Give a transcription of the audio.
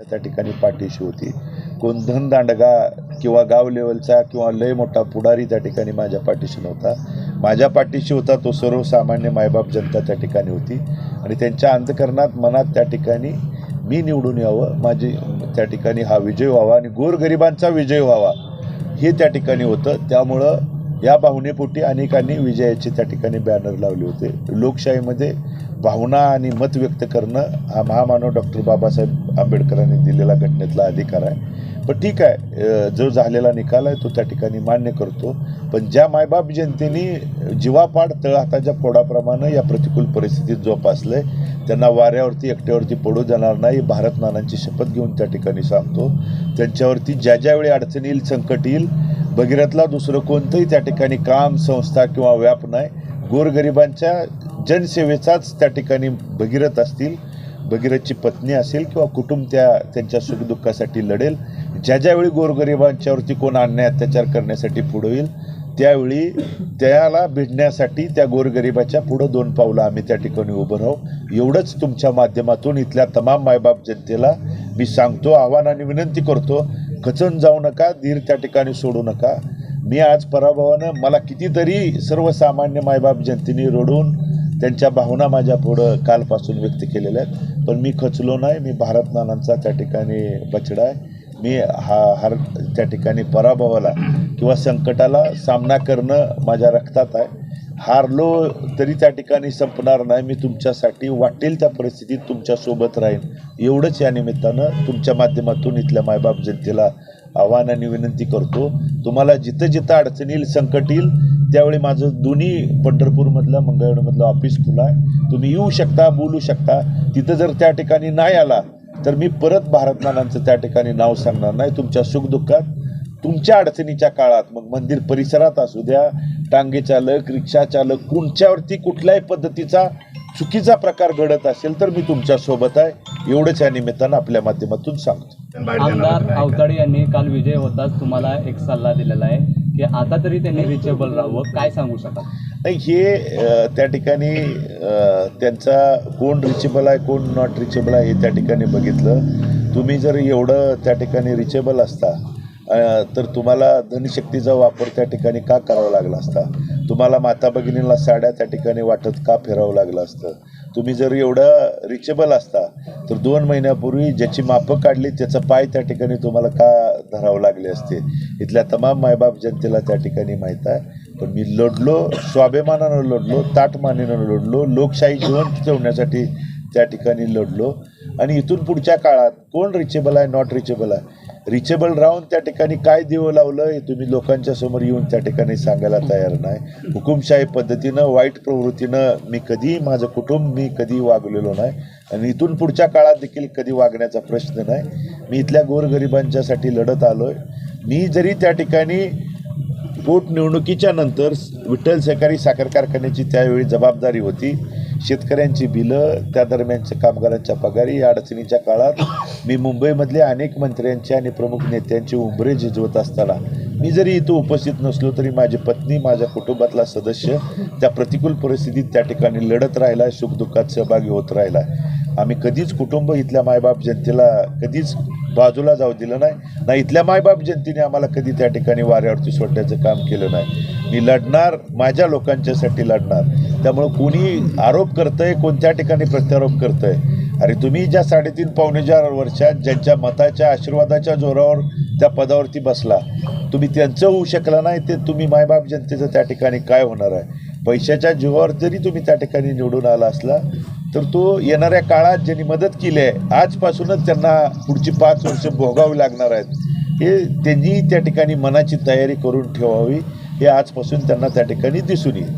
त्या ठिकाणी पाठीशी होती. कोण धनदांडगा किंवा गाव लेवलचा किंवा लय मोठा पुढारी त्या ठिकाणी माझ्या पाठीशी नव्हता. माझ्या पाठीशी होता तो सर्वसामान्य मायबाप जनता त्या ठिकाणी होती. आणि त्यांच्या अंतकरणात मनात त्या ठिकाणी मी निवडून यावं माझी त्या ठिकाणी हा विजय व्हावा आणि गोरगरिबांचा विजय व्हावा हे त्या ठिकाणी होतं. त्यामुळं या भावनेपोटी अनेकांनी विजयाचे त्या ठिकाणी बॅनर लावले होते. लोकशाहीमध्ये भावना आणि मत व्यक्त करणं हा महामानव डॉक्टर बाबासाहेब आंबेडकरांनी दिलेला घटनेतला अधिकार आहे. पण ठीक आहे जो झालेला निकाल आहे तो त्या ठिकाणी मान्य करतो. पण ज्या मायबाप जनतेने जीवापाड तळहाताच्या फोडाप्रमाणे या प्रतिकूल परिस्थितीत जोपासलं आहे त्यांना वाऱ्यावरती एकट्यावरती पडू देणार नाही. भारत नानांची शपथ घेऊन त्या ठिकाणी सांगतो. त्यांच्यावरती ज्या ज्यावेळी अडचण येईल संकट येईल भगीरथला दुसरं कोणतंही त्या ठिकाणी काम संस्था किंवा व्याप नाही. गोरगरिबांच्या जनसेवेचाच त्या ठिकाणी भगीरथ असतील भगीरथची पत्नी असेल किंवा कुटुंब त्या त्यांच्या सुखदुःखासाठी लढेल. ज्या ज्यावेळी गोरगरिबांच्यावरती कोण अन्याय अत्याचार करण्यासाठी पुढं येईल त्यावेळी त्याला भिडण्यासाठी त्या गोरगरिबाच्या पुढं दोन पावलं आम्ही त्या ठिकाणी उभं राहू. एवढंच तुमच्या माध्यमातून इथल्या तमाम मायबाप जनतेला मी सांगतो आव्हान आणि विनंती करतो खचून जाऊ नका धीर त्या ठिकाणी सोडू नका. मी आज पराभवानं मला कितीतरी सर्वसामान्य मायबाप जनतेने रडून त्यांच्या भावना माझ्या पुढं कालपासून व्यक्त केलेल्या आहेत. पण मी खचलो नाही मी भारत नानांचा त्या ठिकाणी बछडा आहे. मी हा हर त्या ठिकाणी पराभवाला किंवा संकटाला सामना करणं माझ्या रक्तात आहे. हारलो तरी त्या ठिकाणी संपणार नाही. मी तुमच्यासाठी वाटेल त्या परिस्थितीत तुमच्यासोबत राहीन. एवढंच या निमित्तानं तुमच्या माध्यमातून इथल्या मायबाप जनतेला आव्हान आणि विनंती करतो. तुम्हाला जिथं जिथं अडचण येईल संकट येईल त्यावेळी माझं दोन्ही पंढरपूरमधलं मंगळवेढमधलं ऑफिस खुलं आहे. तुम्ही येऊ शकता बोलू शकता. तिथं जर त्या ठिकाणी नाही आला तर मी परत भारतमानांचं त्या ठिकाणी नाव सांगणार नाही. तुमच्या सुखदुःखात तुमच्या अडचणीच्या काळात मग मंदिर परिसरात असू द्या टांगे चालक रिक्षा चालक कोणच्यावरती कुठल्याही पद्धतीचा चुकीचा प्रकार घडत असेल तर मी तुमच्यासोबत आहे. एवढंच या निमित्तानं आपल्या माध्यमातून सांगतो. आमदार आवताडे यांनी काल विजय होताच तुम्हाला एक सल्ला दिलेला आहे की आता तरी त्यांनी रिचेबल राहावं. काय सांगू शकाल? नाही हे त्या ठिकाणी त्यांचा कोण रिचेबल आहे कोण नॉट रिचेबल आहे हे त्या ठिकाणी बघितलं. तुम्ही जर एवढं त्या ठिकाणी रिचेबल असता तर तुम्हाला धनशक्तीचा वापर त्या ठिकाणी का करावा लागला असता? तुम्हाला माता भगिनीला साड्या त्या ठिकाणी वाटत का फिरावं लागलं असतं? तुम्ही जर एवढं रिचेबल असता तर दोन महिन्यापूर्वी ज्याची मापं काढली त्याचा पाय त्या ठिकाणी तुम्हाला का धरावं लागले असते? इथल्या तमाम मायबाप जनतेला त्या ठिकाणी माहीत आहे. पण मी लढलो स्वाभिमानानं लढलो ताटमानीनं लढलो लोकशाही जिवंत ठेवण्यासाठी त्या ठिकाणी लढलो. आणि इथून पुढच्या काळात कोण रिचेबल आहे नॉट रिचेबल आहे? रिचेबल राहून त्या ठिकाणी काय देव लावलं हे तुम्ही लोकांच्या समोर येऊन त्या ठिकाणी सांगायला तयार नाही. हुकुमशाही पद्धतीनं वाईट प्रवृत्तीनं मी कधी माझं कुटुंब मी कधी वागलेलो नाही आणि इथून पुढच्या काळात देखील कधी वागण्याचा प्रश्न नाही. मी इथल्या गोरगरिबांच्यासाठी लढत आलोय. मी जरी त्या ठिकाणी पोटनिवडणुकीच्या नंतर विठ्ठल सहकारी साखर कारखान्याची त्यावेळी जबाबदारी होती. शेतकऱ्यांची बिलं त्या दरम्यानच्या कामगारांच्या पगारी या अडचणीच्या काळात. मी मुंबईमधल्या अनेक मंत्र्यांचे आणि प्रमुख नेत्यांचे उंबरे झिजवत असताना मी जरी इथं उपस्थित नसलो तरी माझी पत्नी माझ्या कुटुंबातला सदस्य त्या प्रतिकूल परिस्थितीत त्या ठिकाणी लढत राहिला आहे सुखदुःखात सहभागी होत राहिला. आहे आम्ही कधीच कुटुंब इथल्या मायबाप जनतेला कधीच बाजूला जाऊ दिलं नाही ना इथल्या मायबाप जनतेने आम्हाला कधी त्या ठिकाणी वाऱ्यावरती सोडण्याचं काम केलं नाही. मी लढणार माझ्या लोकांच्यासाठी लढणार. त्यामुळं कोणी आरोप करतंय कोणत्या ठिकाणी प्रत्यारोप करतंय. अरे तुम्ही ज्या साडेतीन पावणे चार वर्षात ज्यांच्या मताच्या आशीर्वादाच्या जोरावर त्या पदावरती बसला तुम्ही त्यांचं होऊ शकला नाही ते तुम्ही मायबाप जनतेचं त्या ठिकाणी काय होणार आहे? पैशाच्या जीवावर जरी तुम्ही त्या ठिकाणी निवडून आला असला तर तो येणाऱ्या काळात ज्यांनी मदत केली आहे आजपासूनच त्यांना पुढची पाच वर्ष भोगावी लागणार आहेत. हे त्यांनी त्या ठिकाणी मनाची तयारी करून ठेवावी हे आजपासून त्यांना त्या ठिकाणी दिसून येईल.